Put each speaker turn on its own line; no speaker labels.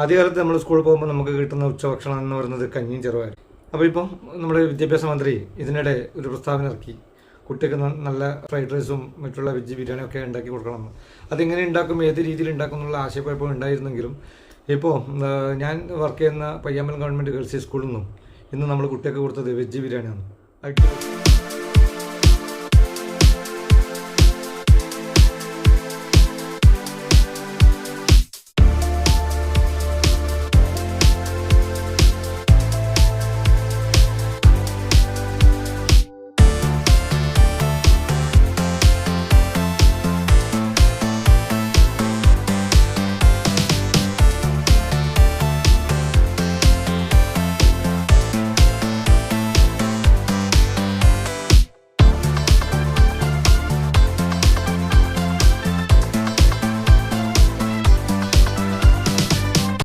ആദ്യകാലത്ത് നമ്മൾ സ്കൂളിൽ പോകുമ്പോൾ നമുക്ക് കിട്ടുന്ന ഉച്ചഭക്ഷണം എന്ന് പറയുന്നത് കഞ്ഞിയും ചെറുപയറും. അപ്പോൾ ഇപ്പം നമ്മുടെ വിദ്യാഭ്യാസ മന്ത്രി ഇതിനിടെ ഒരു പ്രസ്താവന ഇറക്കി. കുട്ടിക്ക് നല്ല ഫ്രൈഡ് റൈസും മറ്റുള്ള വെജ് ബിരിയാണിയും ഒക്കെ ഉണ്ടാക്കി കൊടുക്കണമെന്ന്. അതെങ്ങനെ ഉണ്ടാക്കും ഏത് രീതിയിൽ ഉണ്ടാക്കും എന്നുള്ള ആശയക്കുഴപ്പം ഉണ്ടായിരുന്നെങ്കിലും ഇപ്പോൾ ഞാൻ വർക്ക് ചെയ്യുന്ന പയ്യാമ്പലം ഗവൺമെന്റ് ഗേൾസ് സ്കൂളിൽ നിന്നും ഇന്ന് നമ്മൾ കുട്ടിയൊക്കെ കൊടുത്തത് വെജ് ബിരിയാണിയാണ്. അടിപൊളി.